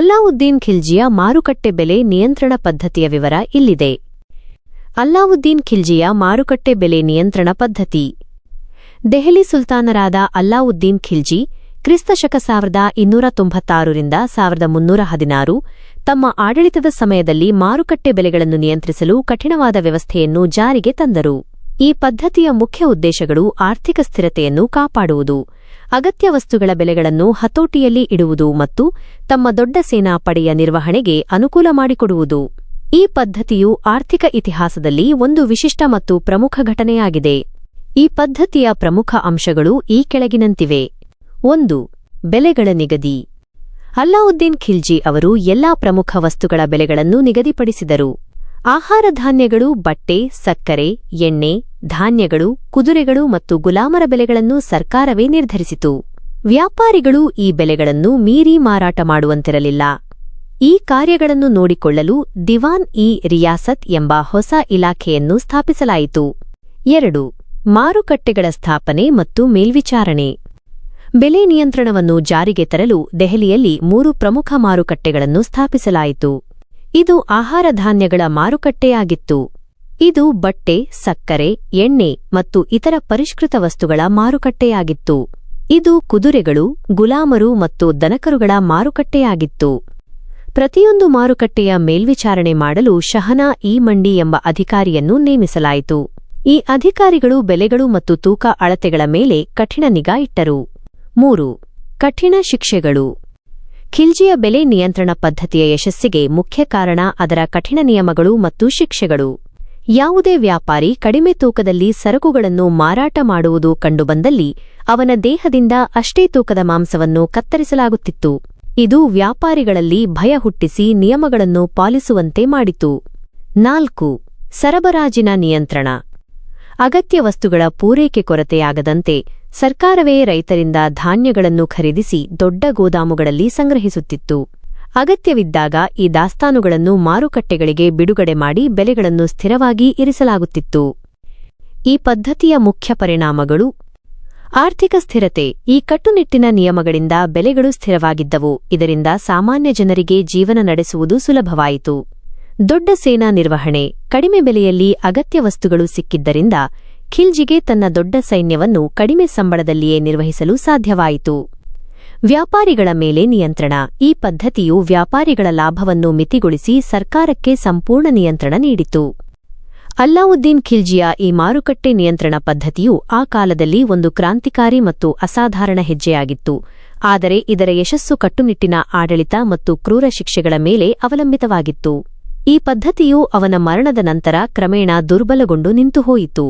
ಅಲ್ಲಾವುದ್ದೀನ್ ಖಿಲ್ಜಿಯ ಮಾರುಕಟ್ಟೆ ಬೆಲೆ ನಿಯಂತ್ರಣ ಪದ್ಧತಿಯ ವಿವರ ಇಲ್ಲಿದೆ. ಅಲ್ಲಾವುದ್ದೀನ್ ಖಿಲ್ಜಿಯ ಮಾರುಕಟ್ಟೆ ಬೆಲೆ ನಿಯಂತ್ರಣ ಪದ್ಧತಿ. ದೆಹಲಿ ಸುಲ್ತಾನರಾದ ಅಲ್ಲಾವುದ್ದೀನ್ ಖಿಲ್ಜಿ ಕ್ರಿಸ್ತಶಕ ಸಾವಿರದ ಇನ್ನೂರ ತೊಂಬತ್ತಾರರಿಂದ ಸಾವಿರದ ಮುನ್ನೂರ ಹದಿನಾರು ತಮ್ಮ ಆಡಳಿತದ ಸಮಯದಲ್ಲಿ ಮಾರುಕಟ್ಟೆ ಬೆಲೆಗಳನ್ನು ನಿಯಂತ್ರಿಸಲು ಕಠಿಣವಾದ ವ್ಯವಸ್ಥೆಯನ್ನು ಜಾರಿಗೆ ತಂದರು. ಈ ಪದ್ಧತಿಯ ಮುಖ್ಯ ಉದ್ದೇಶಗಳು ಆರ್ಥಿಕ ಸ್ಥಿರತೆಯನ್ನು ಕಾಪಾಡುವುದು. ಅಗತ್ಯ ವಸ್ತುಗಳ ಬೆಲೆಗಳನ್ನು ಹತೋಟಿಯಲ್ಲಿ ಇಡುವುದು ಮತ್ತು ತಮ್ಮ ದೊಡ್ಡ ಸೇನಾ ಪಡೆಯ ನಿರ್ವಹಣೆಗೆ ಅನುಕೂಲ ಮಾಡಿಕೊಡುವುದು. ಈ ಪದ್ಧತಿಯು ಆರ್ಥಿಕ ಇತಿಹಾಸದಲ್ಲಿ ಒಂದು ವಿಶಿಷ್ಟ ಮತ್ತು ಪ್ರಮುಖ ಘಟನೆಯಾಗಿದೆ. ಈ ಪದ್ಧತಿಯ ಪ್ರಮುಖ ಅಂಶಗಳು ಈ ಕೆಳಗಿನಂತಿವೆ. ಒಂದು, ಬೆಲೆಗಳ ನಿಗದಿ. ಅಲ್ಲಾವುದ್ದೀನ್ ಖಿಲ್ಜಿ ಅವರು ಎಲ್ಲಾ ಪ್ರಮುಖ ವಸ್ತುಗಳ ಬೆಲೆಗಳನ್ನು ನಿಗದಿಪಡಿಸಿದರು. ಆಹಾರ ಧಾನ್ಯಗಳು ಬಟ್ಟೆ, ಸಕ್ಕರೆ, ಎಣ್ಣೆ ಧಾನ್ಯಗಳು, ಕುದುರೆಗಳು ಮತ್ತು ಗುಲಾಮರ ಬೆಲೆಗಳನ್ನು ಸರ್ಕಾರವೇ ನಿರ್ಧರಿಸಿತು. ವ್ಯಾಪಾರಿಗಳು ಈ ಬೆಲೆಗಳನ್ನು ಮೀರಿ ಮಾರಾಟ ಮಾಡುವಂತಿರಲಿಲ್ಲ. ಈ ಕಾರ್ಯಗಳನ್ನು ನೋಡಿಕೊಳ್ಳಲು ದಿವಾನ್ ಇ ರಿಯಾಸತ್ ಎಂಬ ಹೊಸ ಇಲಾಖೆಯನ್ನು ಸ್ಥಾಪಿಸಲಾಯಿತು. ಎರಡು, ಮಾರುಕಟ್ಟೆಗಳ ಸ್ಥಾಪನೆ ಮತ್ತು ಮೇಲ್ವಿಚಾರಣೆ. ಬೆಲೆ ನಿಯಂತ್ರಣವನ್ನು ಜಾರಿಗೆ ತರಲು ದೆಹಲಿಯಲ್ಲಿ ಮೂರು ಪ್ರಮುಖ ಮಾರುಕಟ್ಟೆಗಳನ್ನು ಸ್ಥಾಪಿಸಲಾಯಿತು. ಇದು ಆಹಾರ ಧಾನ್ಯಗಳ ಮಾರುಕಟ್ಟೆಯಾಗಿತ್ತು. ಇದು ಬಟ್ಟೆ, ಸಕ್ಕರೆ, ಎಣ್ಣೆ ಮತ್ತು ಇತರ ಪರಿಷ್ಕೃತ ವಸ್ತುಗಳ ಮಾರುಕಟ್ಟೆಯಾಗಿತ್ತು. ಇದು ಕುದುರೆಗಳು, ಗುಲಾಮರು ಮತ್ತು ದನಕರುಗಳ ಮಾರುಕಟ್ಟೆಯಾಗಿತ್ತು. ಪ್ರತಿಯೊಂದು ಮಾರುಕಟ್ಟೆಯ ಮೇಲ್ವಿಚಾರಣೆ ಮಾಡಲು ಶಹನಾ ಇ ಮಂಡಿ ಎಂಬ ಅಧಿಕಾರಿಯನ್ನು ನೇಮಿಸಲಾಯಿತು. ಈ ಅಧಿಕಾರಿಗಳು ಬೆಲೆಗಳು ಮತ್ತು ತೂಕ ಅಳತೆಗಳ ಮೇಲೆ ಕಠಿಣ ನಿಗಾ ಇಟ್ಟರು. ಮೂರು, ಕಠಿಣ ಶಿಕ್ಷೆಗಳು. ಖಿಲ್ಜಿಯ ಬೆಲೆ ನಿಯಂತ್ರಣ ಪದ್ಧತಿಯ ಯಶಸ್ಸಿಗೆ ಮುಖ್ಯ ಕಾರಣ ಅದರ ಕಠಿಣ ನಿಯಮಗಳು ಮತ್ತು ಶಿಕ್ಷೆಗಳು. ಯಾವುದೇ ವ್ಯಾಪಾರಿ ಕಡಿಮೆ ತೂಕದಲ್ಲಿ ಸರಕುಗಳನ್ನು ಮಾರಾಟ ಮಾಡುವುದು ಕಂಡುಬಂದಲ್ಲಿ ಅವನ ದೇಹದಿಂದ ಅಷ್ಟೇ ತೂಕದ ಮಾಂಸವನ್ನು ಕತ್ತರಿಸಲಾಗುತ್ತಿತ್ತು. ಇದು ವ್ಯಾಪಾರಿಗಳಲ್ಲಿ ಭಯ ಹುಟ್ಟಿಸಿ ನಿಯಮಗಳನ್ನು ಪಾಲಿಸುವಂತೆ ಮಾಡಿತು. ನಾಲ್ಕು. ಸರಬರಾಜಿನ ನಿಯಂತ್ರಣ. ಅಗತ್ಯ ವಸ್ತುಗಳ ಪೂರೈಕೆ ಕೊರತೆಯಾಗದಂತೆ ಸರ್ಕಾರವೇ ರೈತರಿಂದ ಧಾನ್ಯಗಳನ್ನು ಖರೀದಿಸಿ ದೊಡ್ಡ ಗೋದಾಮುಗಳಲ್ಲಿ ಸಂಗ್ರಹಿಸುತ್ತಿತ್ತು. ಅಗತ್ಯವಿದ್ದಾಗ ಈ ದಾಸ್ತಾನುಗಳನ್ನು ಮಾರುಕಟ್ಟೆಗಳಿಗೆ ಬಿಡುಗಡೆ ಮಾಡಿ ಬೆಲೆಗಳನ್ನು ಸ್ಥಿರವಾಗಿ ಇರಿಸಲಾಗುತ್ತಿತ್ತು. ಈ ಪದ್ಧತಿಯ ಮುಖ್ಯ ಪರಿಣಾಮಗಳು ಆರ್ಥಿಕ ಸ್ಥಿರತೆ. ಈ ಕಟ್ಟುನಿಟ್ಟಿನ ನಿಯಮಗಳಿಂದ ಬೆಲೆಗಳು ಸ್ಥಿರವಾಗಿದ್ದವು. ಇದರಿಂದ ಸಾಮಾನ್ಯ ಜನರಿಗೆ ಜೀವನ ನಡೆಸುವುದು ಸುಲಭವಾಯಿತು. ದೊಡ್ಡ ಸೇನಾ ನಿರ್ವಹಣೆ. ಕಡಿಮೆ ಬೆಲೆಯಲ್ಲಿ ಅಗತ್ಯ ವಸ್ತುಗಳು ಸಿಕ್ಕಿದ್ದರಿಂದ ಖಿಲ್ಜಿಗೆ ತನ್ನ ದೊಡ್ಡ ಸೈನ್ಯವನ್ನು ಕಡಿಮೆ ಸಂಬಳದಲ್ಲಿಯೇ ನಿರ್ವಹಿಸಲು ಸಾಧ್ಯವಾಯಿತು. ವ್ಯಾಪಾರಿಗಳ ಮೇಲೆ ನಿಯಂತ್ರಣ. ಈ ಪದ್ಧತಿಯು ವ್ಯಾಪಾರಿಗಳ ಲಾಭವನ್ನು ಮಿತಿಗೊಳಿಸಿ ಸರ್ಕಾರಕ್ಕೆ ಸಂಪೂರ್ಣ ನಿಯಂತ್ರಣ ನೀಡಿತು ಅಲ್ಲಾವುದ್ದೀನ್ ಖಿಲ್ಜಿಯ ಈ ಮಾರುಕಟ್ಟೆ ನಿಯಂತ್ರಣ ಪದ್ಧತಿಯು ಆ ಕಾಲದಲ್ಲಿ ಒಂದು ಕ್ರಾಂತಿಕಾರಿ ಮತ್ತು ಅಸಾಧಾರಣ ಹೆಜ್ಜೆಯಾಗಿತ್ತು. ಆದರೆ ಇದರ ಯಶಸ್ಸು ಕಟ್ಟುನಿಟ್ಟಿನ ಆಡಳಿತ ಮತ್ತು ಕ್ರೂರ ಶಿಕ್ಷೆಗಳ ಮೇಲೆ ಅವಲಂಬಿತವಾಗಿತ್ತು. ಈ ಪದ್ಧತಿಯು ಅವನ ಮರಣದ ನಂತರ ಕ್ರಮೇಣ ದುರ್ಬಲಗೊಂಡು ನಿಂತುಹೋಯಿತು.